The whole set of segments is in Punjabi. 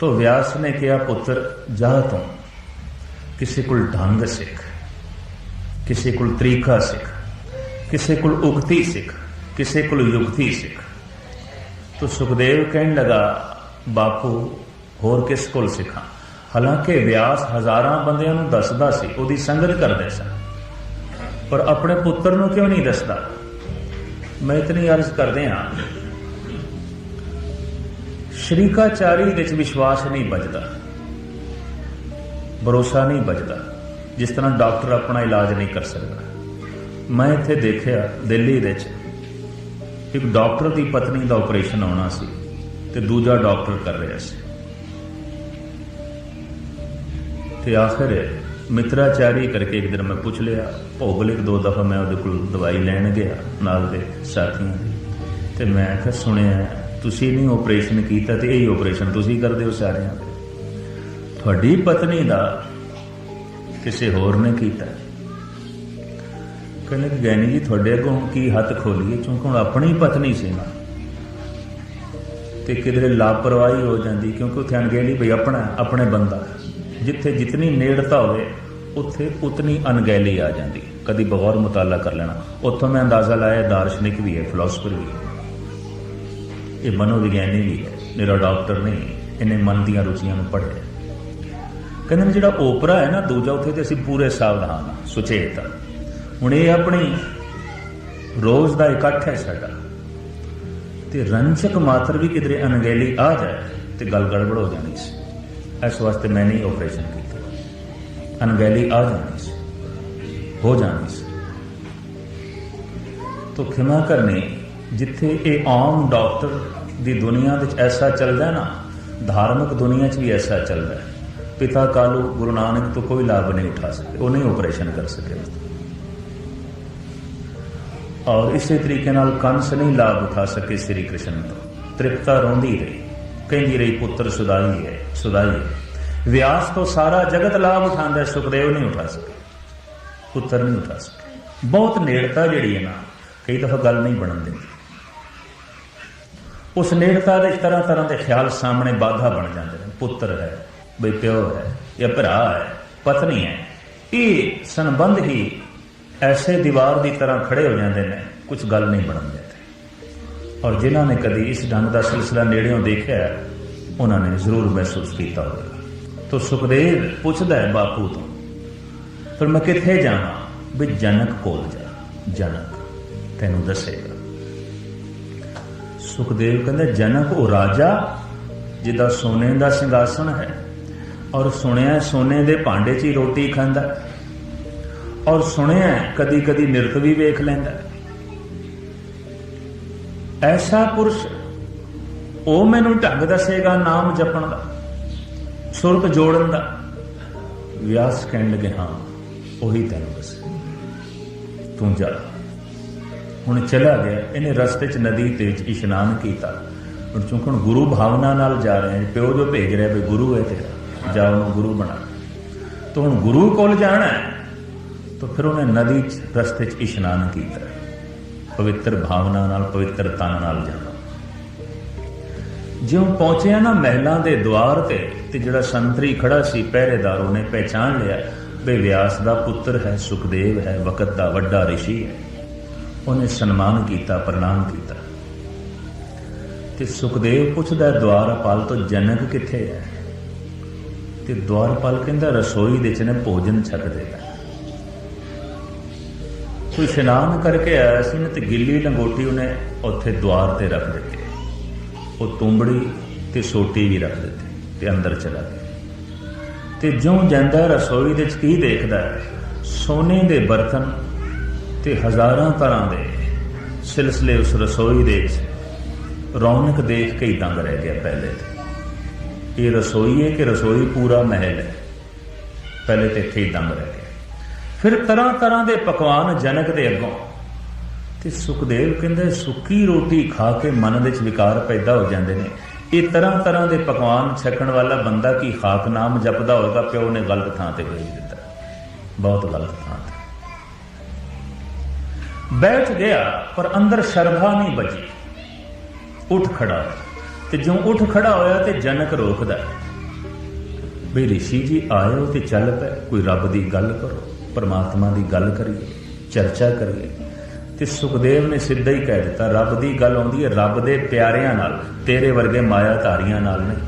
ਤੋ ਵਿਆਸ ਨੇ ਕਿਹਾ ਪੁੱਤਰ ਜਾ ਤੂੰ ਕਿਸੇ ਕੋਲ ਢੰਗ ਸਿੱਖ ਕਿਸੇ ਕੋਲ ਤਰੀਕਾ ਸਿੱਖ ਕਿਸੇ ਕੋਲ ਉਗਤੀ ਸਿੱਖ ਕਿਸੇ ਕੋਲ ਯੁਗਤੀ ਸਿੱਖ ਤੋ ਸੁਖਦੇਵ ਕਹਿਣ ਲਗਾ ਬਾਪੂ ਹੋਰ ਕਿਸ ਕੋਲ ਸਿੱਖਾਂ ਹਾਲਾਂਕਿ ਵਿਆਸ ਹਜ਼ਾਰਾਂ ਬੰਦਿਆਂ ਨੂੰ ਦੱਸਦਾ ਸੀ ਉਹਦੀ ਸੰਗਤ ਕਰਦੇ ਸਨ ਪਰ ਆਪਣੇ ਪੁੱਤਰ ਨੂੰ ਕਿਉਂ ਨਹੀਂ ਦੱਸਦਾ ਮੈਂ ਇਤਨੀ ਅਰਜ਼ ਕਰਦੇ ਹਾਂ ਸ਼ਰੀਕਾਚਾਰੀ ਵਿੱਚ ਵਿਸ਼ਵਾਸ ਨਹੀਂ ਬਚਦਾ ਭਰੋਸਾ ਨਹੀਂ ਬਚਦਾ ਜਿਸ ਤਰ੍ਹਾਂ ਡਾਕਟਰ ਆਪਣਾ ਇਲਾਜ ਨਹੀਂ ਕਰ ਸਕਦਾ। ਮੈਂ ਇੱਥੇ ਦੇਖਿਆ ਦਿੱਲੀ ਵਿੱਚ ਇੱਕ ਡਾਕਟਰ ਦੀ ਪਤਨੀ ਦਾ ਆਪਰੇਸ਼ਨ ਆਉਣਾ ਸੀ ਤੇ ਦੂਜਾ ਡਾਕਟਰ ਕਰ ਰਿਹਾ ਸੀ। ਤੇ ਆਖਰ ਮਿੱਤਰਾਚਾਰੀ ਕਰਕੇ ਇੱਕ ਦਿਨ ਮੈਂ ਪੁੱਛ ਲਿਆ, ਭੋਗਲਿਕ ਦੋ ਦਫਾ ਮੈਂ ਉਹਦੇ ਕੋਲ ਦਵਾਈ ਲੈਣ ਗਿਆ ਨਾਲ ਦੇ ਸਾਥੀਆਂ ਦੀ। ਤੇ ਮੈਂ ਕਿਹਾ, ਸੁਣਿਆ ਤੁਸੀਂ ਨਹੀਂ ਆਪਰੇਸ਼ਨ ਕੀਤਾ ਤੇ ਇਹ ਆਪਰੇਸ਼ਨ ਤੁਸੀਂ ਕਰਦੇ ਹੋ ਸਾਰਿਆਂ ਦੇ। ਤੁਹਾਡੀ ਪਤਨੀ ਦਾ ਕਿਸੇ ਹੋਰ ਨੇ ਕੀਤਾ। ਕਹਿੰਦੇ ਕਿ ਗੈਨੀ ਜੀ, ਤੁਹਾਡੇ ਅੱਗੋਂ ਕੀ ਹੱਥ ਖੋਲੀਏ? ਕਿਉਂਕਿ ਹੁਣ ਆਪਣੀ ਪਤਨੀ ਸੀ ਨਾ। ਤੇ ਕਿਧਰੇ ਲਾਪਰਵਾਹੀ ਹੋ ਜਾਂਦੀ, ਕਿਉਂਕਿ ਉੱਥੇ ਅਣਗਹਿਲੀ ਭਈ ਆਪਣਾ, ਆਪਣੇ ਬੰਦਾ। ਜਿੱਥੇ ਜਿਤਨੀ ਨੇੜਤਾ ਹੋਵੇ, ਉੱਥੇ ਉਤਨੀ ਅਣਗਹਿਲੀ ਆ ਜਾਂਦੀ। ਕਦੀ ਬਗੌਰ ਮੁਤਾਲਾ ਕਰ ਲੈਣਾ। ਉੱਥੋਂ ਮੈਂ ਅੰਦਾਜ਼ਾ ਲਾਇਆ, ਦਾਰਸ਼ਨਿਕ ਵੀ ਹੈ ਫਿਲਾਸਫਰ ਵੀ ਹੈ। ਇਹ ਮਨੋਵਿਗਿਆਨੀ ਵੀ ਹੈ। ਮੇਰਾ ਡਾਕਟਰ ਨਹੀਂ, ਇਹਨੇ ਮਨ ਦੀਆਂ ਰੁਚੀਆਂ ਨੂੰ ਪੜ੍ਹਿਆ। ਕਹਿੰਦੇ ਨੇ, ਜਿਹੜਾ ਓਪਰਾ ਹੈ ਨਾ, ਦੂਜਾ ਉੱਥੇ ਤੇ ਅਸੀਂ ਪੂਰੇ ਸਾਵਧਾਨ ਸੁਚੇਤ ਹਾਂ। ਹੁਣ ਇਹ ਆਪਣੀ ਰੋਜ਼ ਦਾ ਇਕੱਠ ਹੈ ਸਾਡਾ। ਤੇ ਰੰਜਕ ਮਾਤਰ ਵੀ ਕਿਧਰੇ ਅਣਗਹਿਲੀ ਆ ਜਾਏ ਤੇ ਗੱਲ ਗੜਬੜ ਹੋ ਜਾਣੀ ਸੀ। ਇਸ ਵਾਸਤੇ ਮੈਂ ਨਹੀਂ ਆਪਰੇਸ਼ਨ ਕੀਤਾ। ਅਣਗਹਿਲੀ ਆ ਜਾਣੀ ਸੀ। ਹੋ ਜਾਣੀ ਸੀ। ਤੋ ਖਿਮਾ ਕਰਨੀ ਜਿੱਥੇ ਇਹ ਆਮ ਡਾਕਟਰ ਦੀ ਦੁਨੀਆ ਵਿੱਚ ਐਸਾ ਚੱਲਦਾ ਨਾ, ਧਾਰਮਿਕ ਦੁਨੀਆ 'ਚ ਵੀ ਐਸਾ ਚੱਲਦਾ ਪਿਤਾ ਕਾਲੂ ਗੁਰੂ ਨਾਨਕ ਤੋਂ ਕੋਈ ਲਾਭ ਨਹੀਂ ਉਠਾ ਸਕੇ, ਉਹ ਨਹੀਂ ਆਪਰੇਸ਼ਨ ਕਰ ਸਕੇ। ਔਰ ਇਸੇ ਤਰੀਕੇ ਨਾਲ ਕੰਸ ਨਹੀਂ ਲਾਭ ਉਠਾ ਸਕੇ ਸ੍ਰੀ ਕ੍ਰਿਸ਼ਨ ਤੋਂ। ਤ੍ਰਿਪਤਾ ਰੋਂਦੀ ਰਹੀ। ਕਹਿੰਦੀ ਰਹੀ, ਪੁੱਤਰ ਸੁਦਾਈ ਹੈ ਸੁਦਾਈ ਹੈ। ਵਿਆਸ ਤੋਂ ਸਾਰਾ ਜਗਤ ਲਾਭ ਉਠਾਉਂਦਾ ਸੁਖਦੇਵ ਨਹੀਂ ਉਠਾ ਸਕੇ। ਪੁੱਤਰ ਨਹੀਂ ਉਠਾ ਸਕੇ। ਬਹੁਤ ਨੇੜਤਾ ਜਿਹੜੀ ਹੈ ਨਾ, ਕਈ ਦਫਾ ਗੱਲ ਨਹੀਂ ਬਣਨ ਦਿੰਦੀ। ਉਸ ਨੇੜਤਾ ਦੇ ਤਰ੍ਹਾਂ ਤਰ੍ਹਾਂ ਦੇ ਖਿਆਲ ਸਾਹਮਣੇ ਬਾਧਾ ਬਣ ਜਾਂਦੇ ਨੇ। ਪੁੱਤਰ ਹੈ, ਬਈ ਪਿਓ ਹੈ, ਜਾਂ ਭਰਾ ਹੈ, ਪਤਨੀ ਹੈ। ਇਹ ਸੰਬੰਧ ਹੀ ਐਸੇ ਦੀਵਾਰ ਦੀ ਤਰ੍ਹਾਂ ਖੜੇ ਹੋ ਜਾਂਦੇ ਨੇ ਕੁਝ ਗੱਲ ਨਹੀਂ ਬਣਨ ਦਿੰਦੇ। ਔਰ ਜਿਨ੍ਹਾਂ ਨੇ ਕਦੀ ਇਸ ਢੰਗ ਦਾ ਸਿਲਸਿਲਾ ਨੇੜਿਓਂ ਦੇਖਿਆ, ਉਹਨਾਂ ਨੇ ਜ਼ਰੂਰ ਮਹਿਸੂਸ ਕੀਤਾ ਹੋਵੇਗਾ। ਤੋ ਸੁਖਦੇਵ ਪੁੱਛਦਾ ਹੈ ਬਾਪੂ ਤੋਂ ਫਿਰ ਮੈਂ ਕਿੱਥੇ ਜਾਵਾਂ? ਵੀ ਜਨਕ ਕੋਲ ਜਾ, ਜਨਕ, ਤੈਨੂੰ ਦੱਸੇਗਾ। ਸੁਖਦੇਵ ਕਹਿੰਦਾ, ਜਨਕ ਉਹ ਰਾਜਾ ਜਿਹਦਾ ਸੋਨੇ ਦਾ ਸਿੰਘਾਸਣ ਹੈ ਔਰ ਸੁਣਿਆ ਸੋਨੇ ਦੇ ਭਾਂਡੇ 'ਚ ਹੀ ਰੋਟੀ ਖਾਂਦਾ ਔਰ ਸੁਣਿਆ ਕਦੀ ਕਦੀ ਨਿਰਤ ਵੀ ਵੇਖ ਲੈਂਦਾ ਐਸਾ ਪੁਰਸ਼, ਉਹ ਮੈਨੂੰ ਢੰਗ ਦੱਸੇਗਾ ਨਾਮ ਜਪਣ ਦਾ ਸੁਰਤ ਜੋੜਨ ਦਾ। ਵਿਆਸ ਕਹਿਣ ਲੱਗੇ, ਹਾਂ, ਉਹੀ ਤੈਨੂੰ ਦੱਸੇ ਤੂੰ ਜਾ। ਹੁਣ ਚਲਾ ਗਿਆ। ਇਹਨੇ ਰਸਤੇ 'ਚ ਨਦੀ ਤੇ ਵਿੱਚ ਇਸ਼ਨਾਨ ਕੀਤਾ। ਹੁਣ ਚੂੰਕਿ ਗੁਰੂ ਭਾਵਨਾ ਨਾਲ ਜਾ ਰਹੇ ਹਾਂ। ਪਿਓ ਜੋ ਭੇਜ ਰਿਹਾ ਵੀ ਗੁਰੂ ਹੈ ਤੇਰਾ, ਜਾ ਉਹਨੂੰ ਗੁਰੂ ਬਣਾ। ਤੂੰ ਹੁਣ ਗੁਰੂ ਕੋਲ ਜਾਣਾ ਹੈ, ਤਾਂ ਫਿਰ ਉਹਨੇ ਨਦੀ 'ਚ, ਰਸਤੇ 'ਚ ਇਸ਼ਨਾਨ ਕੀਤਾ। ਪਵਿੱਤਰ ਭਾਵਨਾ ਨਾਲ ਪਵਿੱਤਰਤਾ ਨਾਲ ਜਾਣਾ। ਜਿਉਂ ਪਹੁੰਚਿਆ ਨਾ ਮਹਿਲਾਂ ਦੇ ਦਵਾਰ ਤੇ ਤੇ ਜਿਹੜਾ ਸੰਤਰੀ ਖੜਾ ਸੀ, ਪਹਿਰੇਦਾਰ ਉਹਨੇ ਪਹਿਚਾਨ ਲਿਆ ਵੀ ਵਿਆਸ ਦਾ ਪੁੱਤਰ ਹੈ, ਸੁਖਦੇਵ ਹੈ, ਵਕਤ ਦਾ ਵੱਡਾ ਰਿਸ਼ੀ ਹੈ। ਉਹਨੇ ਸਨਮਾਨ ਕੀਤਾ, ਪ੍ਰਣਾਮ ਕੀਤਾ। ਤੇ ਸੁਖਦੇਵ ਪੁੱਛਦਾ ਦਵਾਰਪਾਲ ਤੋਂ ਜਨਕ ਕਿੱਥੇ ਹੈ? ਤੇ ਦਵਾਰਪਾਲ ਕਹਿੰਦਾ, ਰਸੋਈ ਦੇ ਚ ਨੇ ਭੋਜਨ ਛਕ ਆ ਕੋਈ ਇਸ਼ਨਾਨ ਕਰਕੇ ਆਇਆ ਸੀ ਨਾ, ਤੇ ਗਿੱਲੀ ਲੰਗੋਟੀ ਉਹਨੇ ਉੱਥੇ ਦਵਾਰ ਤੇ ਰੱਖ ਦਿੱਤੀ। ਉਹ ਤੁੰਬੜੀ ਤੇ ਸੋਟੀ ਵੀ ਰੱਖ ਦਿੱਤੀ ਤੇ ਅੰਦਰ ਚਲਾ ਗਿਆ। ਤੇ ਜਿਉਂ ਜਾਂਦਾ, ਰਸੋਈ ਦੇ ਚ ਕੀ ਦੇਖਦਾ ਸੋਨੇ ਦੇ ਬਰਤਨ ਤੇ ਹਜ਼ਾਰਾਂ ਤਰ੍ਹਾਂ ਦੇ ਸਿਲਸਿਲੇ ਉਸ ਰਸੋਈ ਦੇ ਵਿੱਚ ਰੌਣਕ ਦੇਖ ਕੇ ਹੀ ਦੰਗ ਰਹਿ ਗਿਆ ਪਹਿਲੇ ਤੇ। ਇਹ ਰਸੋਈ ਹੈ ਕਿ ਰਸੋਈ ਪੂਰਾ ਮਹਿਲ ਹੈ। ਪਹਿਲੇ ਤੇ ਇੱਥੇ ਹੀ ਦੰਗ ਰਹਿ ਗਿਆ। ਫਿਰ ਤਰ੍ਹਾਂ ਤਰ੍ਹਾਂ ਦੇ ਪਕਵਾਨ ਜਨਕ ਦੇ ਅੱਗੋਂ। ਤੇ ਸੁਖਦੇਵ ਕਹਿੰਦੇ, ਸੁੱਕੀ ਰੋਟੀ ਖਾ ਕੇ ਮਨ ਵਿੱਚ ਵਿਕਾਰ ਪੈਦਾ ਹੋ ਜਾਂਦੇ ਨੇ। ਇਹ ਤਰ੍ਹਾਂ ਤਰ੍ਹਾਂ ਦੇ ਪਕਵਾਨ ਛਕਣ ਵਾਲਾ ਬੰਦਾ ਕੀ ਖਾਕ ਨਾਮ ਜਪਦਾ ਹੋਵੇਗਾ? ਪਿਓ ਨੇ ਗਲਤ ਥਾਂ ਤੇ ਭੇਜ ਦਿੱਤਾ। ਬਹੁਤ ਗਲਤ ਥਾਂ ਤੇ। ਬੈਠ ਗਿਆ, ਪਰ ਅੰਦਰ ਸ਼ਰਧਾ ਨਹੀਂ ਬਚੀ। ਉੱਠ ਖੜਾ। ਤੇ ਜਿਉਂ ਉੱਠ ਖੜਾ ਹੋਇਆ ਤੇ ਜਨਕ ਰੋਕਦਾ। ਬਈ ਰਿਸ਼ੀ ਜੀ ਆਇਓ ਤੇ ਚੱਲ ਪੈ ਕੋਈ ਰੱਬ ਦੀ ਗੱਲ ਕਰੋ, ਪਰਮਾਤਮਾ ਦੀ ਗੱਲ ਕਰੀਏ, ਚਰਚਾ ਕਰੀਏ। ਤੇ ਸੁਖਦੇਵ ਨੇ ਸਿੱਧਾ ਹੀ ਕਹਿ ਦਿੱਤਾ, ਰੱਬ ਦੀ ਗੱਲ ਆਉਂਦੀ ਹੈ, ਰੱਬ ਦੇ ਪਿਆਰਿਆਂ ਨਾਲ, ਤੇਰੇ ਵਰਗੇ ਮਾਇਆ ਧਾਰੀਆਂ ਨਾਲ ਨਹੀਂ।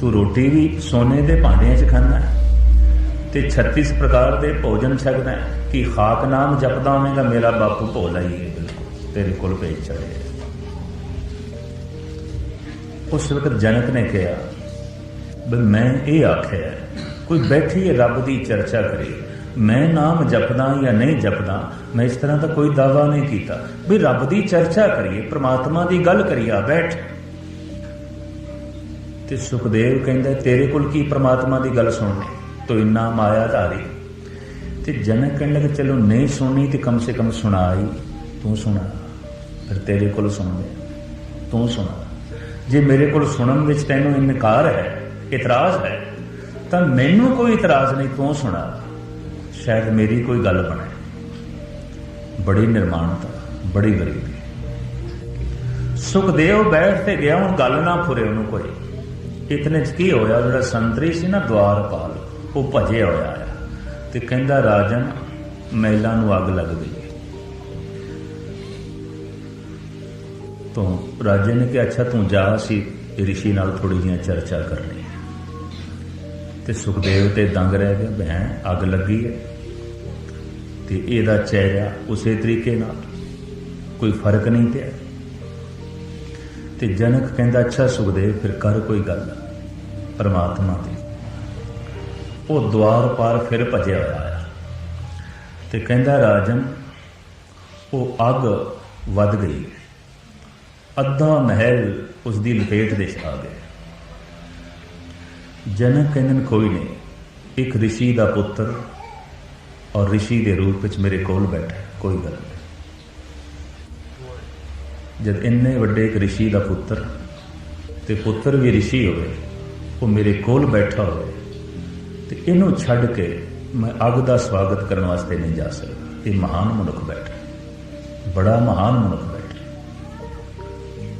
ਤੂੰ ਰੋਟੀ ਵੀ ਸੋਨੇ ਦੇ ਭਾਂਡਿਆਂ 'ਚ ਖਾਂਦਾ ਤੇ 36 ਪ੍ਰਕਾਰ ਦੇ ਭੋਜਨ ਛਕਦਾ ਹੈ। ਕਿ ਖਾਕ ਨਾਮ ਜਪਦਾ ਹੋਵੇਂਗਾ, ਮੇਰਾ ਬਾਪੂ ਭੋਲਾ ਹੀ ਹੈ ਬਿਲਕੁਲ, ਤੇਰੇ ਕੋਲ ਭੇਜ ਚੜੇ ਉਸ ਵਕਤ ਜਨਕ ਨੇ ਕਿਹਾ, ਬਈ ਮੈਂ ਇਹ ਆਖਿਆ ਕੋਈ ਬੈਠੀ ਰੱਬ ਦੀ ਚਰਚਾ ਕਰੇ, ਮੈਂ ਨਾਮ ਜਪਦਾ ਜਾਂ ਨਹੀਂ ਜਪਦਾ, ਮੈਂ ਇਸ ਤਰ੍ਹਾਂ ਦਾ ਕੋਈ ਦਾਵਾ ਨਹੀਂ ਕੀਤਾ ਵੀ ਰੱਬ ਦੀ ਚਰਚਾ ਕਰੀਏ, ਪ੍ਰਮਾਤਮਾ ਦੀ ਗੱਲ ਕਰੀਏ ਬੈਠ। ਤੇ ਸੁਖਦੇਵ ਕਹਿੰਦਾ, ਤੇਰੇ ਕੋਲ ਕੀ ਪ੍ਰਮਾਤਮਾ ਦੀ ਗੱਲ ਸੁਣਨੀ? ਤੂੰ ਇੰਨਾ ਮਾਇਆ ਧਾਰੀ ਤੇ ਜਨਕ ਕਹਿਣ ਲੱਗਾ, ਚਲੋ ਨਹੀਂ ਸੁਣਨੀ ਤੇ ਕਮ ਸੇ ਕਮ ਸੁਣਾਈ। ਤੂੰ ਸੁਣਾ। ਫਿਰ ਤੇਰੇ ਕੋਲ ਸੁਣਦੇ ਤੂੰ ਸੁਣਾ। ਜੇ ਮੇਰੇ ਕੋਲ ਸੁਣਨ ਵਿੱਚ ਤੈਨੂੰ ਇਨਕਾਰ ਹੈ, ਇਤਰਾਜ਼ ਹੈ, ਤਾਂ ਮੈਨੂੰ ਕੋਈ ਇਤਰਾਜ਼ ਨਹੀਂ, ਤੂੰ ਸੁਣਾ। ਸ਼ਾਇਦ ਮੇਰੀ ਕੋਈ ਗੱਲ ਬਣੇ। ਬੜੀ ਨਿਰਮਾਣਤਾ, ਬੜੀ ਗਰੀਬੀ। ਸੁਖਦੇਵ ਬੈਠ ਤੇ ਗਿਆ, ਹੁਣ ਗੱਲ ਨਾ ਫੁਰੇ ਉਹਨੂੰ ਕੋਈ। ਇਤਨੇ ਚ ਕੀ ਹੋਇਆ? ਜਿਹੜਾ ਸੰਤਰੀ ਸੀ ਨਾ ਦਵਾਰਪਾਲ ਉਹ ਭਜੇ ਹੋਇਆ ਆ। ਤੇ ਕਹਿੰਦਾ, ਰਾਜਨ, ਮਹਿਲਾਂ ਨੂੰ ਅੱਗ ਲੱਗ ਗਈ ਤੋਂ ਰਾਜੇ ਨੇ ਕਿਹਾ, ਅੱਛਾ, ਤੂੰ ਜਾ ਸੀ ਰਿਸ਼ੀ ਨਾਲ ਥੋੜੀ ਜਿਹੀ ਚਰਚਾ ਕਰਨੀ ਹੈ। ਤੇ ਸੁਖਦੇਵ ਤੇ ਦੰਗ ਰਹਿ ਗਿਆ ਭੈਣ, ਅੱਗ ਲੱਗੀ ਹੈ। ਤੇ ਇਹਦਾ ਚਿਹਰਾ ਉਸੇ ਤਰੀਕੇ ਨਾਲ, ਕੋਈ ਫ਼ਰਕ ਨਹੀਂ ਪਿਆ। ਤੇ ਜਨਕ ਕਹਿੰਦਾ, ਅੱਛਾ, ਸੁਖਦੇਵ, ਫਿਰ ਕਰ ਕੋਈ ਗੱਲ। ਪਰਮਾਤਮਾ ਦੀ ਉਹ ਦਵਾਰ ਪਾਰ ਫਿਰ ਭਜਿਆ ਹੋਇਆ ਆ ਤੇ ਕਹਿੰਦਾ ਰਾਜਨ ਉਹ ਅੱਗ ਵੱਧ ਗਈ ਅੱਧਾ ਮਹਿਲ ਉਸ ਦੀ ਲਪੇਟ ਦੇ ਚ ਆ ਗਿਆ ਜਨਕ ਕਹਿੰਦਨ ਕੋਈ ਨਹੀਂ ਇੱਕ ઋષਿ ਦਾ ਪੁੱਤਰ ਔਰ ઋષਿ ਦੇ ਰੂਪ ਵਿੱਚ ਮੇਰੇ ਕੋਲ ਬੈਠਾ ਹੈ, ਕੋਈ ਗੱਲ ਨਹੀਂ ਜਦ ਇੰਨੇ ਵੱਡੇ ਇੱਕ ઋષਿ ਦਾ ਪੁੱਤਰ ਤੇ ਪੁੱਤਰ ਵੀ ઋષਿ ਹੋਵੇ ਉਹ ਮੇਰੇ ਕੋਲ ਬੈਠਾ ਹੋਵੇ ਤੇ ਇਹਨੂੰ ਛੱਡ ਕੇ ਮੈਂ ਅੱਗ ਦਾ ਸਵਾਗਤ ਕਰਨ ਵਾਸਤੇ ਨਹੀਂ ਜਾ ਸਕਦਾ। ਇਹ ਮਹਾਨ ਮਨੁੱਖ ਬੈਠਾ ਬੜਾ ਮਹਾਨ ਮਨੁੱਖ ਬੈਠਾ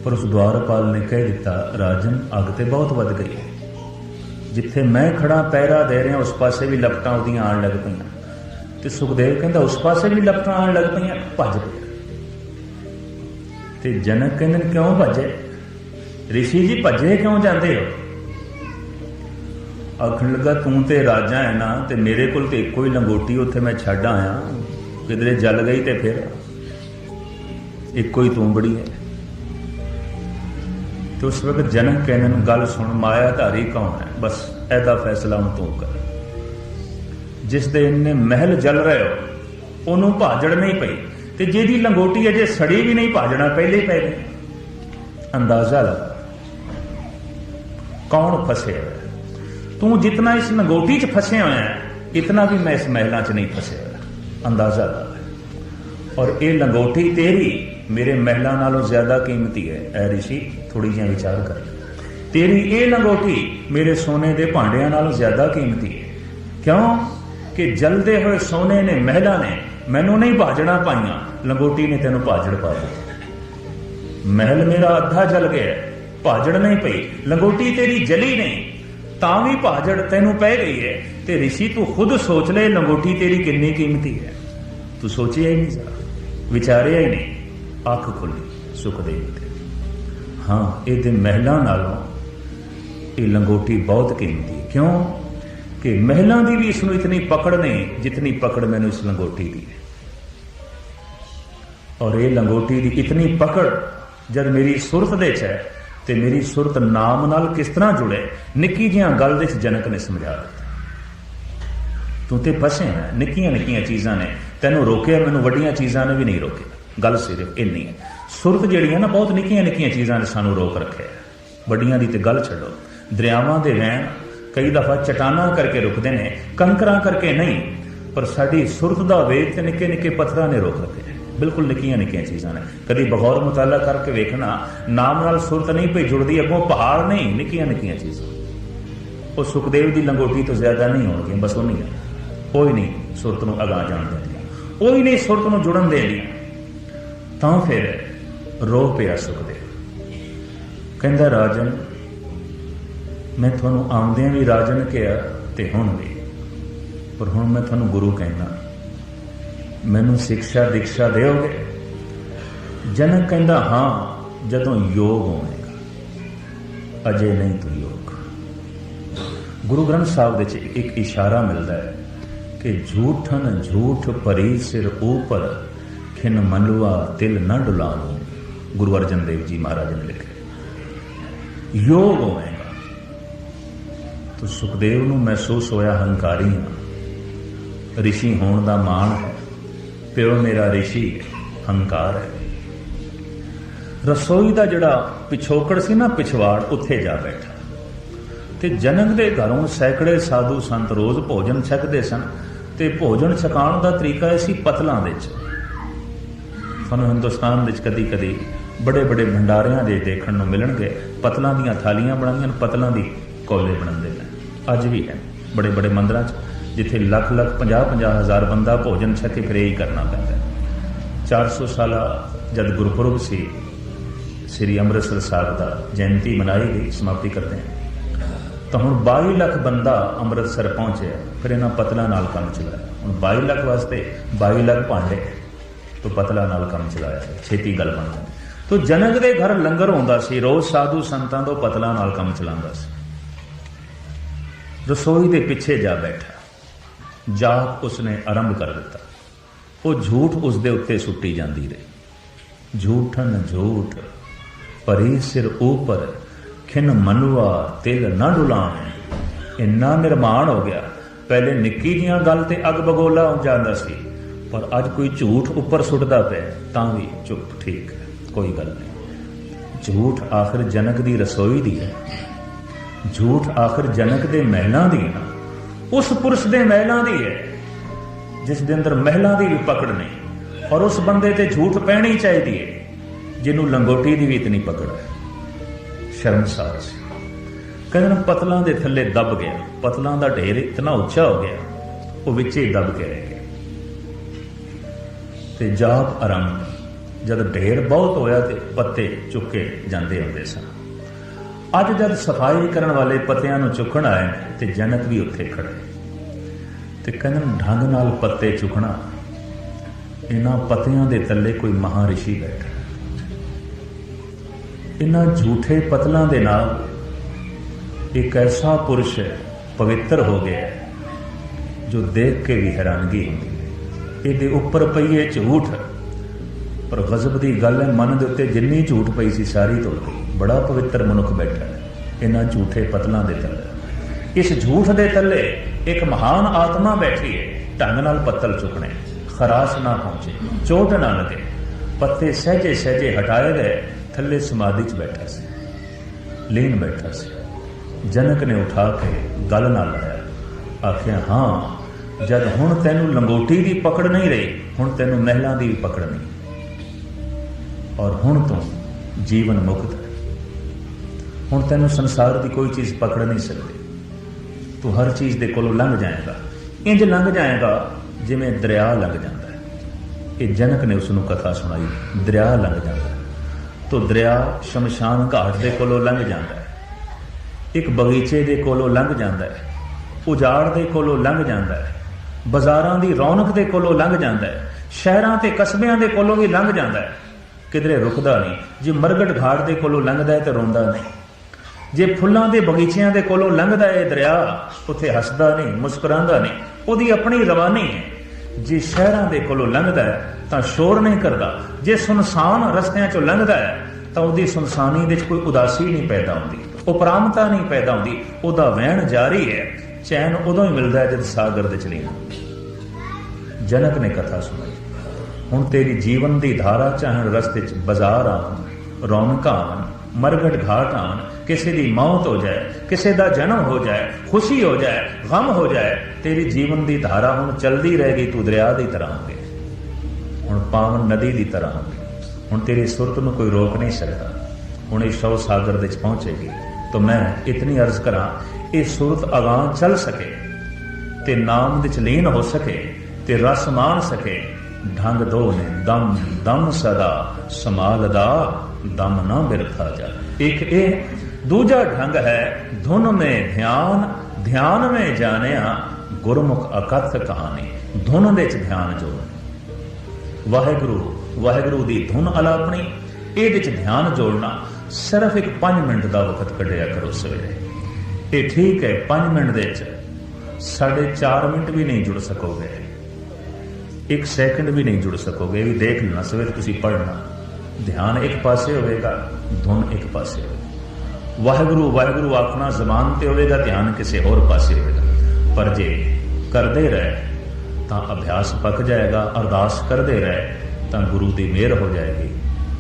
ਪਰ ਉਸ ਦਵਾਰਪਾਲ ਨੇ ਕਹਿ ਦਿੱਤਾ ਰਾਜਨ ਅੱਗ ਤੇ ਬਹੁਤ ਵੱਧ ਗਈ ਹੈ। ਜਿੱਥੇ ਮੈਂ ਖੜਾ ਪਹਿਰਾ ਦੇ ਰਿਹਾ ਉਸ ਪਾਸੇ ਵੀ ਲਪਟਾਂ ਉਹਦੀਆਂ ਆਣ ਲੱਗ ਪਈਆਂ। ਤੇ ਸੁਖਦੇਵ ਕਹਿੰਦਾ ਉਸ ਪਾਸੇ ਵੀ ਲਪਟਾਂ ਆਣ ਲੱਗ ਪਈਆਂ ਭੱਜ ਪਿਆ। ਤੇ ਜਨਕ ਕਹਿੰਦੇ ਨੇ, ਕਿਉਂ ਭੱਜੇ? ઋષਿ ਜੀ ਭੱਜੇ ਕਿਉਂ ਜਾਂਦੇ ਹੋ? ਆਖਣ ਲੱਗਾ, ਤੂੰ ਤੇ ਰਾਜਾ ਹੈ ਨਾ, ਤੇ ਮੇਰੇ ਕੋਲ ਤੇ ਇੱਕੋ ਹੀ ਲੰਗੋਟੀ ਉੱਥੇ ਮੈਂ ਛੱਡ ਆਇਆ। ਕਿਧਰੇ ਜਲ ਗਈ ਤੇ ਫਿਰ ਇੱਕੋ ਹੀ ਤੂੰਬੜੀ ਹੈ। ਤੇ ਉਸ ਵਕਤ ਜਨਕ ਕਹਿੰਦੇ ਨੇ ਗੱਲ ਸੁਣ ਮਾਇਆ ਧਾਰੀ ਕੌਣ ਹੈ? ਬਸ ਇਹਦਾ ਫੈਸਲਾ ਹੁਣ ਤੂੰ ਕਰ। ਜਿਸ ਦੇ ਇੰਨੇ ਮਹਿਲ ਜਲ ਰਹੇ ਹੋ, ਉਹਨੂੰ ਭਾਜੜ ਨਹੀਂ ਪਈ। ਤੇ ਜਿਹਦੀ ਲੰਗੋਟੀ ਅਜੇ ਸੜੀ ਵੀ ਨਹੀਂ, ਭਾਜਣਾ ਪਹਿਲੇ ਹੀ ਪੈ ਗਈ। ਅੰਦਾਜ਼ਾ ਲਗਾ ਕੌਣ ਫਸਿਆ ਤੂੰ ਜਿਤਨਾ ਇਸ ਲੰਗੋਟੀ 'ਚ ਫਸਿਆ ਹੋਇਆ ਹੈ ਇਤਨਾ ਵੀ ਮੈਂ ਇਸ ਮਹਿਲਾ 'ਚ ਨਹੀਂ ਫਸਿਆ ਅੰਦਾਜ਼ਾ ਲਾ ਔਰ ਇਹ ਲੰਗੋਟੀ ਤੇਰੀ ਮੇਰੇ ਮਹਿਲਾਂ ਨਾਲੋਂ ਜ਼ਿਆਦਾ ਕੀਮਤੀ ਹੈ। ਐ ਰਿਸ਼ੀ ਥੋੜੀ ਜਿਹੀ ਵਿਚਾਰ ਕਰ। ਤੇਰੀ ਇਹ ਲੰਗੋਟੀ ਮੇਰੇ ਸੋਨੇ ਦੇ ਭਾਂਡਿਆਂ ਨਾਲੋਂ ਜ਼ਿਆਦਾ ਕੀਮਤੀ ਹੈ। ਕਿਉਂ? ਕਿ ਜਲਦੇ ਹੋਏ ਸੋਨੇ ਨੇ, ਮਹਿਲਾਂ ਨੇ ਮੈਨੂੰ ਨਹੀਂ ਭਾਜਣਾ ਪਾਈਆਂ। ਲੰਗੋਟੀ ਨੇ ਤੈਨੂੰ ਭਾਜੜ ਪਾ ਦਿੱਤੀ। ਮਹਿਲ ਮੇਰਾ ਅੱਧਾ ਜਲ ਗਿਆ, ਭਾਜੜ ਨਹੀਂ ਪਈ। ਲੰਗੋਟੀ ਤੇਰੀ ਜਲੀ ਨਹੀਂ। ਤਾਂ ਵੀ ਭਾਜੜ ਤੈਨੂੰ ਪੈ ਗਈ ਹੈ ਤੇ ਰਿਸ਼ੀ ਤੂੰ ਖੁਦ ਸੋਚ ਲੈ ਲੰਗੋਟੀ ਤੇਰੀ ਕਿੰਨੀ ਕੀਮਤੀ ਹੈ। ਤੂੰ ਸੋਚਿਆ ਹੀ ਨਹੀਂ ਜ਼ਰਾ ਵਿਚਾਰਿਆ ਹੀ ਨਹੀਂ। ਅੱਖ ਖੁੱਲੀ ਸੁਖਦੇਵ ਤੇ ਹਾਂ ਇਹਦੇ ਮਹਿਲਾਂ ਨਾਲੋਂ ਇਹ ਲੰਗੋਟੀ ਬਹੁਤ ਕੀਮਤੀ ਕਿਉਂ? ਕਿ ਮਹਿਲਾਂ ਦੀ ਵੀ ਇਸ ਨੂੰ ਇਤਨੀ ਪਕੜ ਨਹੀਂ ਜਿਤਨੀ ਪਕੜ ਮੈਨੂੰ ਇਸ ਲੰਗੋਟੀ ਦੀ ਹੈ। ਔਰ ਇਹ ਲੰਗੋਟੀ ਦੀ ਇਤਨੀ ਪਕੜ ਜਦ ਮੇਰੀ ਸੁਰਤ ਦੇ ਚ ਹੈ ਤੇ ਮੇਰੀ ਸੁਰਤ ਨਾਮ ਨਾਲ ਕਿਸ ਤਰ੍ਹਾਂ ਜੁੜੇ? ਨਿੱਕੀ ਜਿਹੀਆਂ ਗੱਲ ਦੇ ਜਨਕ ਨੇ ਸਮਝਾ ਦਿੱਤਾ। ਤੂੰ ਤੇ ਫਸੇ ਹੈ, ਨਿੱਕੀਆਂ ਨਿੱਕੀਆਂ ਚੀਜ਼ਾਂ ਨੇ। ਤੈਨੂੰ ਰੋਕਿਆ, ਮੈਨੂੰ ਵੱਡੀਆਂ ਚੀਜ਼ਾਂ ਨੇ ਵੀ ਨਹੀਂ ਰੋਕਿਆ। ਗੱਲ ਸਿਰਫ ਇੰਨੀ ਹੈ। ਸੁਰਤ ਜਿਹੜੀਆਂ ਨਾ, ਬਹੁਤ ਨਿੱਕੀਆਂ ਨਿੱਕੀਆਂ ਚੀਜ਼ਾਂ ਨੇ, ਸਾਨੂੰ ਰੋਕ ਰੱਖਿਆ ਵੱਡੀਆਂ ਦੀ ਤੇ ਗੱਲ ਛੱਡੋ। ਦਰਿਆਵਾਂ ਦੇ ਵਹਿਣ ਕਈ ਦਫਾ ਚਟਾਨਾਂ ਕਰਕੇ ਰੁਕਦੇ ਨੇ, ਕੰਕਰਾਂ ਕਰਕੇ ਨਹੀਂ, ਪਰ ਸਾਡੀ ਸੁਰਤ ਦਾ ਵੇਗ ਤੇ ਨਿੱਕੇ ਨਿੱਕੇ ਪੱਥਰਾਂ ਨੇ ਰੋਕ ਰੱਖਿਆ ਬਿਲਕੁਲ ਨਿੱਕੀਆਂ ਨਿੱਕੀਆਂ ਚੀਜ਼ਾਂ ਨੇ। ਕਦੀ ਬਗੌਰ ਮੁਤਾਲਾ ਕਰਕੇ ਵੇਖਣਾ, ਨਾਮ ਨਾਲ ਸੁਰਤ ਨਹੀਂ ਪਈ ਜੁੜਦੀ, ਅੱਗੋਂ ਪਹਾੜ ਨਹੀਂ, ਨਿੱਕੀਆਂ ਨਿੱਕੀਆਂ ਚੀਜ਼ਾਂ। ਉਹ ਸੁਖਦੇਵ ਦੀ ਲੰਗੋਟੀ ਤੋਂ ਜ਼ਿਆਦਾ ਨਹੀਂ ਹੋਣਗੀਆਂ, ਬਸ ਉਹ ਨਹੀਂ ਹੈ ਕੋਈ ਨਹੀਂ ਸੁਰਤ ਨੂੰ ਅਗਾ ਜਾਣ ਦਿੰਦੀ ਉਹ ਹੀ ਨਹੀਂ ਸੁਰਤ ਨੂੰ ਜੁੜਨ ਦੇਣੀ ਤਾਂ ਫਿਰ ਰੋ ਪਿਆ ਸੁਖਦੇਵ। ਕਹਿੰਦਾ, ਰਾਜਨ, ਮੈਂ ਤੁਹਾਨੂੰ ਆਉਂਦਿਆਂ ਵੀ ਰਾਜਨ ਕਿਹਾ ਤੇ ਹੁਣ ਵੀ। ਪਰ ਹੁਣ ਮੈਂ ਤੁਹਾਨੂੰ ਗੁਰੂ ਕਹਿੰਦਾ। ਮੈਨੂੰ ਸਿੱਖਿਆ ਦੀਕਸ਼ਾ ਦਿਓਗੇ? ਜਨਕ ਕਹਿੰਦਾ, ਹਾਂ, ਜਦੋਂ ਯੋਗ ਹੋਵੇਗਾ। ਅਜੇ ਨਹੀਂ ਤੂੰ ਯੋਗ। ਗੁਰੂ ਗ੍ਰੰਥ ਸਾਹਿਬ ਵਿੱਚ ਇੱਕ ਇਸ਼ਾਰਾ ਮਿਲਦਾ ਹੈ ਕਿ ਝੂਠਨ ਝੂਠ ਪਰੀ ਸਿਰ ਉਪਰ ਖਿਨ ਮਨਵਾ ਤਿਲ ਨ ਡੁਲਾਉ, ਗੁਰੂ ਅਰਜਨ ਦੇਵ ਜੀ ਮਹਾਰਾਜ ਨੇ ਲਿਖਿਆ। ਯੋਗ ਹੋਵੇਗਾ। ਤੋ ਸੁਖਦੇਵ ਨੂੰ ਮਹਿਸੂਸ ਹੋਇਆ ਹੰਕਾਰੀ ਹਾਂ। ਰਿਸ਼ੀ ਹੋਣ ਦਾ ਮਾਣ ਹੈ। ਪਿਓ ਮੇਰਾ ਰਿਸ਼ੀ ਹੰਕਾਰ ਹੈ। ਰਸੋਈ ਦਾ ਜਿਹੜਾ ਪਿਛੋਕੜ ਸੀ ਨਾ, ਪਿਛਵਾੜ, ਉੱਥੇ ਜਾ ਬੈਠਾ। ਤੇ ਜਨਕ ਦੇ ਘਰੋਂ ਸੈਂਕੜੇ ਸਾਧੂ ਸੰਤ ਰੋਜ਼ ਭੋਜਨ ਛਕਦੇ ਸਨ ਤੇ ਭੋਜਨ ਛਕਾਉਣ ਦਾ ਤਰੀਕਾ ਇਹ ਸੀ ਪਤਲਾਂ ਦੇ ਵਿੱਚ। ਸਾਨੂੰ ਹਿੰਦੁਸਤਾਨ ਵਿੱਚ ਕਦੀ ਕਦੀ ਬੜੇ ਬੜੇ ਭੰਡਾਰਿਆਂ ਦੇ ਦੇਖਣ ਨੂੰ ਮਿਲਣਗੇ। ਪਤਲਾਂ ਦੀਆਂ ਥਾਲੀਆਂ ਬਣਾਉਂਦੀਆਂ ਨੇ ਪਤਲਾਂ ਦੀ ਕੋਲੇ ਬਣਾਉਂਦੇ ਨੇ। ਅੱਜ ਵੀ ਹੈ ਬੜੇ ਬੜੇ ਮੰਦਰਾਂ 'ਚ। ਜਿੱਥੇ ਲੱਖ ਲੱਖ 50 50 ਹਜ਼ਾਰ ਬੰਦਾ ਭੋਜਨ ਛਕ ਕੇ ਫਿਰ ਹੀ ਕਰਨਾ ਪੈਂਦਾ ਹੈ। 400 ਸਾਲਾ ਜਦ ਗੁਰਪੁਰਬ ਸੀ, ਸ੍ਰੀ ਅੰਮ੍ਰਿਤਸਰ ਸਾਹਿਬ ਦਾ ਜਯੰਤੀ ਮਨਾਈ ਗਈ, ਸਮਾਪਤੀ ਕਰਦੇ ਹਾਂ। ਤਾਂ ਹੁਣ 22 ਲੱਖ ਬੰਦਾ ਅੰਮ੍ਰਿਤਸਰ ਪਹੁੰਚਿਆ ਫਿਰ ਇਹਨਾਂ ਪਤਲਾ ਨਾਲ ਕੰਮ ਚਲਾਇਆ। ਹੁਣ 22 ਲੱਖ ਵਾਸਤੇ 22 ਲੱਖ ਭਾਂਡੇ ਤੋਂ ਪਤਲਾ ਨਾਲ ਕੰਮ ਚਲਾਇਆ ਛੇਤੀ ਗੱਲ ਬਣ ਗਈ ਤੋ ਜਨਕ ਦੇ ਘਰ ਲੰਗਰ ਹੁੰਦਾ ਸੀ, ਰੋਜ਼ ਸਾਧੂ ਸੰਤਾਂ ਤੋਂ ਪਤਲਾ ਨਾਲ ਕੰਮ ਚਲਾਉਂਦਾ ਸੀ। ਰਸੋਈ ਦੇ ਪਿੱਛੇ ਜਾ ਬੈਠਾ। ਜਾਪ ਉਸਨੇ ਆਰੰਭ ਕਰ ਦਿੱਤਾ। ਉਹ ਝੂਠ ਉਸ ਦੇ ਉੱਤੇ ਸੁੱਟੀ ਜਾਂਦੀ ਰਹੀ। ਝੂਠਨ ਝੂਠ, ਪਰੇ ਸਿਰ ਉਪਰ, ਖਿਨ ਮਨਵਾ ਤਿਲ ਨਾ ਡੁਲਾਣ ਇੰਨਾ ਨਿਰਮਾਣ ਹੋ ਗਿਆ। ਪਹਿਲੇ ਨਿੱਕੀ ਜੀਆਂ ਗੱਲ ਤੇ ਅੱਗ ਬਗੋਲਾ ਹੋ ਜਾਂਦਾ ਸੀ। ਪਰ ਅੱਜ ਕੋਈ ਝੂਠ ਉੱਪਰ ਸੁੱਟਦਾ ਪਿਆ, ਤਾਂ ਵੀ ਚੁੱਪ ਠੀਕ ਹੈ। ਕੋਈ ਗੱਲ ਨਹੀਂ। ਝੂਠ ਆਖਰ ਜਨਕ ਦੀ ਰਸੋਈ ਦੀ ਹੈ। ਝੂਠ ਆਖਰ ਜਨਕ ਦੇ ਮਹਿਲਾਂ ਦੀ ਹੈ। ਉਸ ਪੁਰਸ਼ ਦੇ ਮਹਿਲਾਂ ਦੀ ਹੈ, ਜਿਸ ਦੇ ਅੰਦਰ ਮਹਿਲਾਂ ਦੀ ਵੀ ਪਕੜ ਨਹੀਂ, ਔਰ ਉਸ ਬੰਦੇ ਤੇ ਝੂਠ ਪੈਣੀ ਚਾਹੀਦੀ ਹੈ, ਜਿਹਨੂੰ ਲੰਗੋਟੀ ਦੀ ਵੀ ਇਤਨੀ ਪਕੜ ਹੈ। ਸ਼ਰਮਸਾਰ ਸੀ। ਕਹਿੰਦੇ ਪਤਲਾਂ ਦੇ ਥੱਲੇ ਦਬ ਗਿਆ, ਪਤਲਾਂ ਦਾ ਢੇਰ ਇਤਨਾ ਉੱਚਾ ਹੋ ਗਿਆ, ਉਹ ਵਿੱਚ ਹੀ ਦਬ ਕੇ ਰਹਿ ਗਿਆ। ਤੇ ਜਾਪ ਆਰੰਭ, ਜਦ ਢੇਰ ਬਹੁਤ ਹੋਇਆ ਤੇ ਪੱਤੇ ਚੁੱਕੇ ਜਾਂਦੇ ਹੁੰਦੇ ਸਨ। ਅੱਜ ਜਦ ਸਫ਼ਾਈ ਕਰਨ ਵਾਲੇ ਪੱਤਿਆਂ ਨੂੰ ਚੁੱਕਣ ਆਏ ਤੇ ਜਨਕ ਵੀ ਉੱਥੇ ਖੜੇ ਤੇ ਕਹਿੰਦੇ ਢੰਗ ਨਾਲ ਪੱਤੇ ਚੁੱਕਣਾ। ਇਹਨਾਂ ਪੱਤਿਆਂ ਦੇ ਥੱਲੇ ਕੋਈ ਮਹਾਰਿਸ਼ੀ ਬੈਠਾ ਇਹਨਾਂ ਝੂਠੇ ਪਤਲਾਂ ਦੇ ਨਾਲ ਇੱਕ ਐਸਾ ਪੁਰਸ਼ ਪਵਿੱਤਰ ਹੋ ਗਿਆ ਜੋ ਦੇਖ ਕੇ ਵੀ ਹੈਰਾਨਗੀ ਹੁੰਦੀ ਹੈ। ਇਹਦੇ ਉੱਪਰ ਪਈਏ ਝੂਠ। ਪਰ ਗਜ਼ਬ ਦੀ ਗੱਲ ਹੈ, ਮਨ ਦੇ ਉੱਤੇ ਜਿੰਨੀ ਝੂਠ ਪਈ ਸੀ ਸਾਰੀ ਧੁੱਲ ਗਈ। ਬੜਾ ਪਵਿੱਤਰ ਮਨੁੱਖ ਬੈਠਾ ਹੈ, ਇਹਨਾਂ ਝੂਠੇ ਪਤਲਾਂ ਦੇ ਥੱਲੇ। ਇਸ ਝੂਠ ਦੇ ਥੱਲੇ ਇੱਕ ਮਹਾਨ ਆਤਮਾ ਬੈਠੀ ਹੈ, ਢੰਗ ਨਾਲ ਪੱਤਲ ਚੁੱਕਣੇ, ਖਰਾਸ ਨਾ ਪਹੁੰਚੇ, ਚੋਟ ਨਾ ਲੱਗੇ। ਪੱਤੇ ਸਹਜੇ ਸਹਜੇ ਹਟਾਏ ਗਏ, ਥੱਲੇ ਸਮਾਧੀ 'ਚ ਬੈਠਾ ਸੀ। ਲੀਨ ਬੈਠਾ ਸੀ। ਜਨਕ ਨੇ ਉਠਾ ਕੇ ਗੱਲ ਨਾਲ ਲਾਇਆ। ਆਖਿਆ, ਹਾਂ, ਜਦ ਹੁਣ ਤੈਨੂੰ ਲੰਗੋਟੀ ਦੀ ਪਕੜ ਨਹੀਂ ਰਹੀ, ਹੁਣ ਤੈਨੂੰ ਮਹਿਲਾਂ ਦੀ ਵੀ ਪਕੜ ਨਹੀਂ। ਔਰ ਹੁਣ ਤੋਂ ਜੀਵਨ ਮੁਕਤ ਹੈ। ਹੁਣ ਤੈਨੂੰ ਸੰਸਾਰ ਦੀ ਕੋਈ ਚੀਜ਼ ਪਕੜ ਨਹੀਂ ਸਕਦੀ। ਤੂੰ ਹਰ ਚੀਜ਼ ਦੇ ਕੋਲੋਂ ਲੰਘ ਜਾਏਗਾ। ਇੰਜ ਲੰਘ ਜਾਏਗਾ ਜਿਵੇਂ ਦਰਿਆ ਲੰਘ ਜਾਂਦਾ ਹੈ। ਇਹ ਜਨਕ ਨੇ ਉਸ ਨੂੰ ਕਥਾ ਸੁਣਾਈ, ਦਰਿਆ ਲੰਘ ਜਾਂਦਾ ਹੈ। ਤੋ ਦਰਿਆ ਸ਼ਮਸ਼ਾਨ ਘਾਟ ਦੇ ਕੋਲੋਂ ਲੰਘ ਜਾਂਦਾ ਹੈ। ਇੱਕ ਬਗੀਚੇ ਦੇ ਕੋਲੋਂ ਲੰਘ ਜਾਂਦਾ ਹੈ। ਉਜਾੜ ਦੇ ਕੋਲੋਂ ਲੰਘ ਜਾਂਦਾ ਹੈ। ਬਾਜ਼ਾਰਾਂ ਦੀ ਰੌਣਕ ਦੇ ਕੋਲੋਂ ਲੰਘ ਜਾਂਦਾ ਹੈ। ਸ਼ਹਿਰਾਂ ਤੇ ਕਸਬਿਆਂ ਦੇ ਕੋਲੋਂ ਵੀ ਲੰਘ ਜਾਂਦਾ ਹੈ। ਕਿਧਰੇ ਰੁਕਦਾ ਨਹੀਂ। ਜੇ ਮਰਗਟ ਘਾਟ ਦੇ ਕੋਲੋਂ ਲੰਘਦਾ ਹੈ ਤੇ ਰੋਂਦਾ ਨਹੀਂ। ਜੇ ਫੁੱਲਾਂ ਦੇ ਬਗੀਚਿਆਂ ਦੇ ਕੋਲੋਂ ਲੰਘਦਾ ਹੈ ਦਰਿਆ, ਉੱਥੇ ਹੱਸਦਾ ਨਹੀਂ, ਮੁਸਕਰਾਉਂਦਾ ਨਹੀਂ। ਉਹਦੀ ਆਪਣੀ ਰਵਾਨੀ ਹੈ। ਜੇ ਸ਼ਹਿਰਾਂ ਦੇ ਕੋਲੋਂ ਲੰਘਦਾ ਹੈ, ਤਾਂ ਸ਼ੋਰ ਨਹੀਂ ਕਰਦਾ। ਜੇ ਸੁਨਸਾਨ ਰਸਤਿਆਂ ਚੋਂ ਲੰਘਦਾ ਹੈ, ਤਾਂ ਉਹਦੀ ਸੁਨਸਾਨੀ ਵਿੱਚ ਕੋਈ ਉਦਾਸੀ ਨਹੀਂ ਪੈਦਾ ਹੁੰਦੀ। ਉਪਰਾਮਤਾ ਨਹੀਂ ਪੈਦਾ ਹੁੰਦੀ। ਉਹਦਾ ਵਹਿਣ ਜਾਰੀ ਹੈ। ਚੈਨ ਉਦੋਂ ਹੀ ਮਿਲਦਾ ਹੈ ਜਦ ਸਾਗਰ ਦੇ ਚਲੀਨਾ ਜਨਕ ਨੇ ਕਥਾ ਸੁਣਾਈ। ਹੁਣ ਤੇਰੀ ਜੀਵਨ ਦੀ ਧਾਰਾ ਚਾਹਣ ਰਸਤੇ 'ਚ ਬਾਜ਼ਾਰ ਆਉਣ, ਰੌਣਕਾਂ ਆਉਣ, ਮਰਗਟ ਘਾਟ ਆਉਣ, ਕਿਸੇ ਦੀ ਮੌਤ ਹੋ ਜਾਏ, ਕਿਸੇ ਦਾ ਜਨਮ ਹੋ ਜਾਏ, ਖੁਸ਼ੀ ਹੋ ਜਾਏ, ਗਮ ਹੋ ਜਾਏ, ਤੇਰੀ ਜੀਵਨ ਦੀ ਧਾਰਾ ਹੁਣ ਚਲਦੀ ਰਹੇਗੀ, ਤੂੰ ਦਰਿਆ ਦੀ ਤਰ੍ਹਾਂ ਹੋਗੇ ਹੁਣ ਪਾਵਨ ਨਦੀ ਦੀ ਤਰ੍ਹਾਂ ਹੋਗੇ ਹੁਣ ਤੇਰੀ ਸੁਰਤ ਨੂੰ ਕੋਈ ਰੋਕ ਨਹੀਂ ਸਕਦਾ। ਹੁਣ ਇਹ ਸ਼ੌ ਸਾਗਰ ਦੇ ਵਿੱਚ ਪਹੁੰਚੇਗੀ। ਤਾਂ ਮੈਂ ਇਤਨੀ ਅਰਜ਼ ਕਰਾਂ, ਇਹ ਸੁਰਤ ਅਗਾਹ ਚੱਲ ਸਕੇ, ਤੇ ਨਾਮ ਵਿੱਚ ਲੀਨ ਹੋ ਸਕੇ, ਤੇ ਰਸ ਮਾਣ ਸਕੇ ਢੰਗ ਦੋ ਨੇ, ਦਮ ਦਮ ਸਦਾ ਸਮਾਲ ਦਾ, ਦਮ ਨਾ ਬਿਰਥਾ ਜਾ ਇੱਕ ਇਹ, ਦੂਜਾ ਢੰਗ ਹੈ, ਧੁਨ ਮੇ ਧਿਆਨ ਧਿਆਨ ਮੇ ਜਾਣਿਆ, ਗੁਰਮੁਖ ਅਕਥ ਕਹਾਣੀ। ਧੁਨ ਦੇ ਚ ਧਿਆਨ ਜੋੜ। ਵਾਹਿਗੁਰੂ ਵਾਹਿਗੁਰੂ ਦੀ ਧੁਨ ਅਲਾਪਣੀ, ਇਹਦੇ ਚ ਧਿਆਨ ਜੋੜਨਾ, ਸਿਰਫ ਇੱਕ 5 ਮਿੰਟ ਦਾ ਵਕਤ ਕੱਢਿਆ ਕਰੋ ਸਵੇਰੇ। ਇਹ ਠੀਕ ਹੈ 5 ਮਿੰਟ ਦੇ ਚ ਸਾਢੇ 4 ਮਿੰਟ ਵੀ ਨਹੀਂ ਜੁੜ ਸਕੋਗੇ। ਇੱਕ ਸੈਕਿੰਡ ਵੀ ਨਹੀਂ ਜੁੜ ਸਕੋਗੇ, ਇਹ ਵੀ ਦੇਖ ਲੈਣਾ, ਸਵੇਰੇ ਤੁਸੀਂ ਪੜ੍ਹਨਾ। ਧਿਆਨ ਇੱਕ ਪਾਸੇ ਹੋਵੇਗਾ, ਧੁਨ ਇੱਕ ਪਾਸੇ ਹੋਵੇਗਾ। ਵਾਹਿਗੁਰੂ ਵਾਹਿਗੁਰੂ ਆਖਣਾ ਜ਼ਬਾਨ ਤੇ ਹੋਵੇਗਾ, ਧਿਆਨ ਕਿਸੇ ਹੋਰ ਪਾਸੇ ਹੋਵੇਗਾ। ਪਰ ਜੇ ਕਰਦੇ ਰਹੇ, ਤਾਂ ਅਭਿਆਸ ਪੱਕ ਜਾਏਗਾ, ਅਰਦਾਸ ਕਰਦੇ ਰਹੇ, ਤਾਂ ਗੁਰੂ ਦੀ ਮਿਹਰ ਹੋ ਜਾਏਗੀ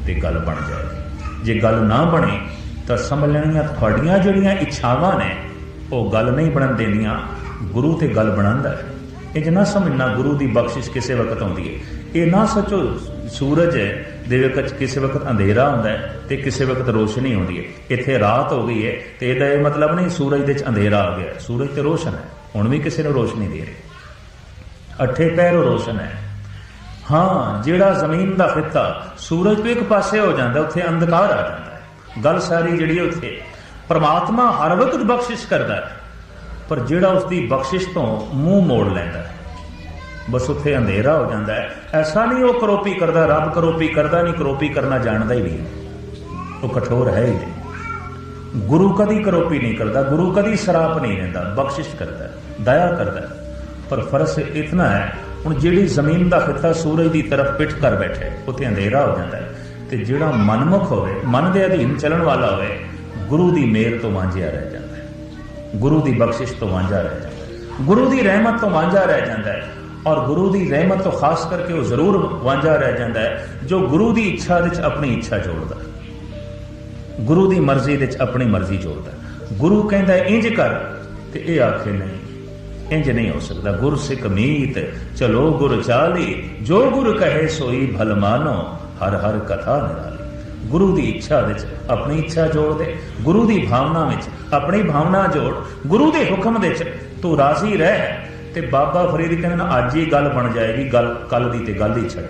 ਤੇ ਗੱਲ ਬਣ ਜਾਏਗੀ। ਜੇ ਗੱਲ ਨਾ ਬਣੇ, ਤਾਂ ਸਮਝ ਲੈਣੀਆਂ ਤੁਹਾਡੀਆਂ ਜਿਹੜੀਆਂ ਇੱਛਾਵਾਂ ਨੇ, ਉਹ ਗੱਲ ਨਹੀਂ ਬਣਨ ਦੇਣੀਆਂ, ਗੁਰੂ ਤੇ ਗੱਲ ਬਣਾਉਂਦਾ ਹੈ। ਇਹ ਨਾ ਸਮਝਣਾ ਗੁਰੂ ਦੀ ਬਖਸ਼ਿਸ਼ ਕਿਸੇ ਵਕਤ ਆਉਂਦੀ ਹੈ। ਇਹ ਨਾ ਸੱਚੋ ਸੂਰਜ ਹੈ, ਦੇ ਵਕਤ ਕਿਸੇ ਵਕਤ ਅੰਧੇਰਾ ਹੁੰਦਾ ਹੈ ਤੇ ਕਿਸੇ ਵਕਤ ਰੋਸ਼ਨੀ ਹੁੰਦੀ ਹੈ। ਇੱਥੇ ਰਾਤ ਹੋ ਗਈ ਹੈ ਤੇ ਇਹਦਾ ਇਹ ਮਤਲਬ ਨਹੀਂ ਸੂਰਜ ਦੇ ਵਿੱਚ ਅੰਧੇਰਾ ਆ ਗਿਆ ਸੂਰਜ ਤੇ ਰੋਸ਼ਨ ਹੈ, ਹੁਣ ਵੀ ਕਿਸੇ ਨੂੰ ਰੋਸ਼ਨੀ ਦੇ ਰਿਹਾ ਅੱਠੇ ਪੈਰ ਰੋਸ਼ਨ ਹੈ। ਹਾਂ, ਜਿਹੜਾ ਜ਼ਮੀਨ ਦਾ ਖਿੱਤਾ, ਸੂਰਜ ਤੋਂ ਇੱਕ ਪਾਸੇ ਹੋ ਜਾਂਦਾ, ਉੱਥੇ ਅੰਧਕਾਰ ਆ ਜਾਂਦਾ ਹੈ। ਗੱਲ ਸਾਰੀ ਜਿਹੜੀ ਉੱਥੇ, ਪਰਮਾਤਮਾ ਹਰ ਵਕਤ ਬਖਸ਼ਿਸ਼ ਕਰਦਾ ਹੈ। ਪਰ ਜਿਹੜਾ ਉਸ ਦੀ ਬਖਸ਼ਿਸ਼ ਤੋਂ ਮੂੰਹ ਮੋੜ ਲੈਂਦਾ ਹੈ, ਬਸ ਉੱਥੇ ਅੰਧੇਰਾ ਹੋ ਜਾਂਦਾ ਹੈ। ਐਸਾ ਨਹੀਂ ਉਹ ਕਰੋਪੀ ਕਰਦਾ, ਰੱਬ ਕਰੋਪੀ ਕਰਦਾ ਨਹੀਂ, ਕਰੋਪੀ ਕਰਨਾ ਜਾਣਦਾ ਹੀ ਨਹੀਂ ਉਹ ਕਠੋਰ ਹੈ ਹੀ ਨਹੀਂ। ਗੁਰੂ ਕਦੀ ਕਰੋਪੀ ਨਹੀਂ ਕਰਦਾ, ਗੁਰੂ ਕਦੀ ਸਰਾਪ ਨਹੀਂ ਲੈਂਦਾ, ਬਖਸ਼ਿਸ਼ ਕਰਦਾ, ਦਇਆ ਕਰਦਾ ਪਰ ਫਰਸ ਇਤਨਾ ਹੈ, ਹੁਣ ਜਿਹੜੀ ਜ਼ਮੀਨ ਦਾ ਖਿੱਤਾ ਸੂਰਜ ਦੀ ਤਰਫ ਪਿੱਠ ਕਰ ਬੈਠੇ, ਉੱਥੇ ਅੰਧੇਰਾ ਹੋ ਜਾਂਦਾ ਹੈ। ਤੇ ਜਿਹੜਾ ਮਨਮੁਖ ਹੋਵੇ, ਮਨ ਦੇ ਅਧੀਨ ਚੱਲਣ ਵਾਲਾ ਹੋਵੇ, ਗੁਰੂ ਦੀ ਮਿਹਰ ਤੋਂ ਵਾਂਝਿਆ ਰਹਿ ਜਾਂਦਾ ਗੁਰੂ ਦੀ ਬਖਸ਼ਿਸ਼ ਤੋਂ ਵਾਂਝਾ ਰਹਿ ਜਾਂਦਾ ਗੁਰੂ ਦੀ ਰਹਿਮਤ ਤੋਂ ਵਾਂਝਾ ਰਹਿ ਜਾਂਦਾ ਹੈ ਔਰ ਗੁਰੂ ਦੀ ਰਹਿਮਤ ਤੋਂ ਖਾਸ ਕਰਕੇ ਉਹ ਜ਼ਰੂਰ ਵਾਂਝਾ ਰਹਿ ਜਾਂਦਾ ਹੈ ਜੋ ਗੁਰੂ ਦੀ ਇੱਛਾ ਵਿੱਚ ਆਪਣੀ ਇੱਛਾ ਜੋੜਦਾ ਗੁਰੂ ਦੀ ਮਰਜ਼ੀ ਵਿੱਚ ਆਪਣੀ ਮਰਜ਼ੀ ਜੋੜਦਾ ਗੁਰੂ ਕਹਿੰਦਾ ਹੈ, ਇੰਜ ਕਰ ਤੇ ਇਹ ਆਖੇ ਨਹੀਂ ਇੰਜ ਨਹੀਂ ਹੋ ਸਕਦਾ। ਗੁਰ ਸਿੱਖ ਮੀਤ ਚਲੋ ਗੁਰ ਚਾਲੀ ਜੋ ਗੁਰ ਕਹੇ ਸੋਈ ਭਲ ਮਾਨੋ ਹਰ ਹਰ ਕਥਾ ਨਿਰਾਲੀ। ਗੁਰੂ ਦੀ ਇੱਛਾ ਵਿੱਚ ਆਪਣੀ ਇੱਛਾ ਜੋੜ ਦੇ ਗੁਰੂ ਦੀ ਭਾਵਨਾ ਵਿੱਚ ਆਪਣੀ ਭਾਵਨਾ ਜੋੜ ਗੁਰੂ ਦੇ ਹੁਕਮ ਵਿੱਚ ਤੂੰ ਰਾਜ਼ੀ ਰਹਿ ਤੇ ਬਾਬਾ ਫਰੀਦ ਕਹਿੰਦੇ ਨਾ ਅੱਜ ਹੀ ਗੱਲ ਬਣ ਜਾਏਗੀ, ਗੱਲ ਕੱਲ ਦੀ ਤੇ ਗੱਲ ਹੀ ਛੱਡ।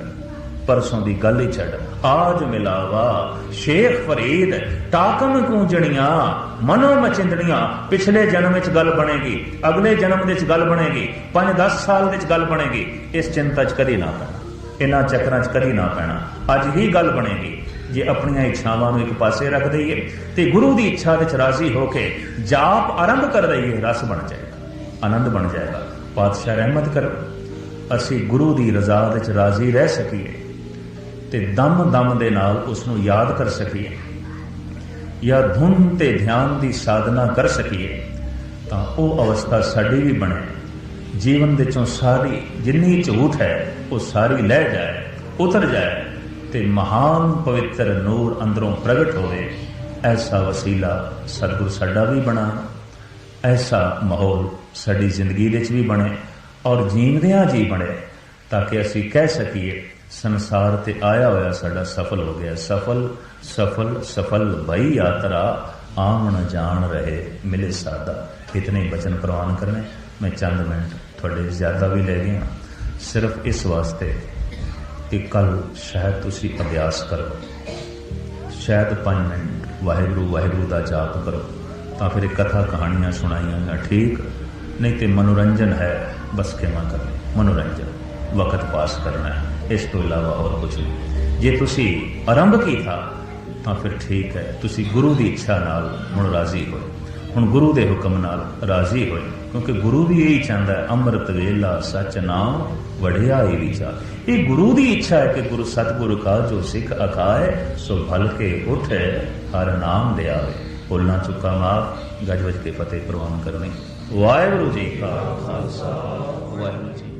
ਪਰਸੋਂ ਦੀ ਗੱਲ ਹੀ ਛੱਡ। ਆਜ ਮਿਲਾਵਾ, ਸ਼ੇਖ ਫਰੀਦ, ਟਾਕਮ ਕੂੰਜਣੀਆਂ ਮਨੋ ਮਚਿੰਦਣੀਆਂ ਪਿਛਲੇ ਜਨਮ ਵਿੱਚ ਗੱਲ ਬਣੇਗੀ, ਅਗਲੇ ਜਨਮ ਵਿੱਚ ਗੱਲ ਬਣੇਗੀ 5-10 ਸਾਲ ਵਿੱਚ ਗੱਲ ਬਣੇਗੀ। ਇਸ ਚਿੰਤਾ 'ਚ ਕਦੀ ਨਾ ਪੈਣਾ। ਇਹਨਾਂ ਚੱਕਰਾਂ 'ਚ ਕਦੀ ਨਾ ਪੈਣਾ। ਅੱਜ ਹੀ ਗੱਲ ਬਣੇਗੀ। ਜੇ ਆਪਣੀਆਂ ਇੱਛਾਵਾਂ ਨੂੰ ਇੱਕ ਪਾਸੇ ਰੱਖ ਦਈਏ ਤੇ ਗੁਰੂ ਦੀ ਇੱਛਾ ਵਿੱਚ ਰਾਜ਼ੀ ਹੋ ਕੇ ਜਾਪ ਆਰੰਭ ਕਰ ਦਈਏ, ਰਸ ਬਣ ਜਾਏਗਾ, ਆਨੰਦ ਬਣ ਜਾਏਗਾ। ਪਾਤਸ਼ਾਹ ਰਹਿਮਤ ਕਰੋ। ਅਸੀਂ ਗੁਰੂ ਦੀ ਰਜ਼ਾ ਵਿੱਚ ਰਾਜ਼ੀ ਰਹਿ ਸਕੀਏ ਤੇ ਦਮ ਦਮ ਦੇ ਨਾਲ ਉਸ ਨੂੰ ਯਾਦ ਕਰ ਸਕੀਏ ਜਾਂ ਧੁਨ ਤੇ ਧਿਆਨ ਦੀ ਸਾਧਨਾ ਕਰ ਸਕੀਏ, ਤਾਂ ਉਹ ਅਵਸਥਾ ਸਾਡੀ ਵੀ ਬਣੇ। ਜੀਵਨ ਦੇ ਚੋਂ ਸਾਰੀ ਜਿੰਨੀ ਝੂਠ ਹੈ, ਉਹ ਸਾਰੀ ਲਹਿ ਜਾਏ, ਉਤਰ ਜਾਏ। ਤੇ ਮਹਾਨ ਪਵਿੱਤਰ ਨੂਰ ਅੰਦਰੋਂ ਪ੍ਰਗਟ ਹੋਵੇ, ਐਸਾ ਵਸੀਲਾ ਸਤਿਗੁਰ ਸਾਡਾ ਵੀ ਬਣਾ, ਐਸਾ ਮਾਹੌਲ ਸਾਡੀ ਜ਼ਿੰਦਗੀ ਵਿੱਚ ਵੀ ਬਣੇ ਔਰ ਜੀਵਦਿਆਂ ਜੀ ਬਣੇ, ਤਾਂ ਕਿ ਅਸੀਂ ਕਹਿ ਸਕੀਏ, ਸੰਸਾਰ ਤੇ ਆਇਆ ਹੋਇਆ ਸਾਡਾ ਸਫਲ ਹੋ ਗਿਆ। ਸਫਲ ਸਫਲ ਸਫਲ ਭਈ ਯਾਤਰਾ, ਆਵਣ ਜਾਣ ਰਹੇ ਮਿਲੇ ਸਾਦਾ। ਇਤਨੇ ਬਚਨ ਪ੍ਰਵਾਨ ਕਰਨੇ। ਮੈਂ ਚੰਦ ਮਿੰਟ ਤੁਹਾਡੇ ਜ਼ਿਆਦਾ ਵੀ ਲੈ ਗਿਆ। ਸਿਰਫ ਇਸ ਵਾਸਤੇ ਕਿ ਕੱਲ ਸ਼ਾਇਦ ਤੁਸੀਂ ਅਭਿਆਸ ਕਰੋ। ਸ਼ਾਇਦ 5 ਮਿੰਟ, ਵਾਹਿਗੁਰੂ ਵਾਹਿਗੁਰੂ ਦਾ ਜਾਪ ਕਰੋ। ਤਾਂ ਫਿਰ ਇਹ ਕਥਾ ਕਹਾਣੀਆਂ ਸੁਣਾਈਆਂ ਨਾ ਠੀਕ, ਨਹੀਂ ਤੇ ਮਨੋਰੰਜਨ ਹੈ, ਬਸ ਕਿਵੇਂ ਕਰਨਾ ਮਨੋਰੰਜਨ ਵਕਤ ਪਾਸ ਕਰਨਾ ਹੈ, ਇਸ ਤੋਂ ਇਲਾਵਾ ਹੋਰ ਕੁਝ ਨਹੀਂ। ਜੇ ਤੁਸੀਂ ਆਰੰਭ ਕੀਤਾ, ਤਾਂ ਫਿਰ ਠੀਕ ਹੈ, ਤੁਸੀਂ ਗੁਰੂ ਦੀ ਇੱਛਾ ਨਾਲ ਹੁਣ ਰਾਜ਼ੀ ਹੋਏ। ਹੁਣ ਗੁਰੂ ਦੇ ਹੁਕਮ ਨਾਲ ਰਾਜ਼ੀ ਹੋਏ। ਕਿਉਂਕਿ ਗੁਰੂ ਵੀ ਇਹੀ ਚਾਹੁੰਦਾ ਹੈ, ਅੰਮ੍ਰਿਤ ਵੇਲਾ ਸਚ ਨਾਮ ਵਡਿਆਈ ਵਿਚਾਰ ਇਹ ਗੁਰੂ ਦੀ ਇੱਛਾ ਹੈ ਕਿ ਗੁਰੂ ਸਤਿਗੁਰੂ ਕਾ ਜੋ ਸਿੱਖ ਅਖਾਏ, ਸੋ ਭਲ ਕੇ ਉਠੇ, ਹਰ ਨਾਮ ਦੇ ਭੁੱਲਣਾ ਚੁੱਕਾ ਮਾਫ ਗੱਜ ਵਜ ਕੇ ਫਤਿਹ ਪ੍ਰਵਾਨ ਕਰਨੀ। ਵਾਹਿਗੁਰੂ ਜੀ ਕਾ ਖਾਲਸਾ, ਵਾਹਿਗੁਰੂ ਜੀ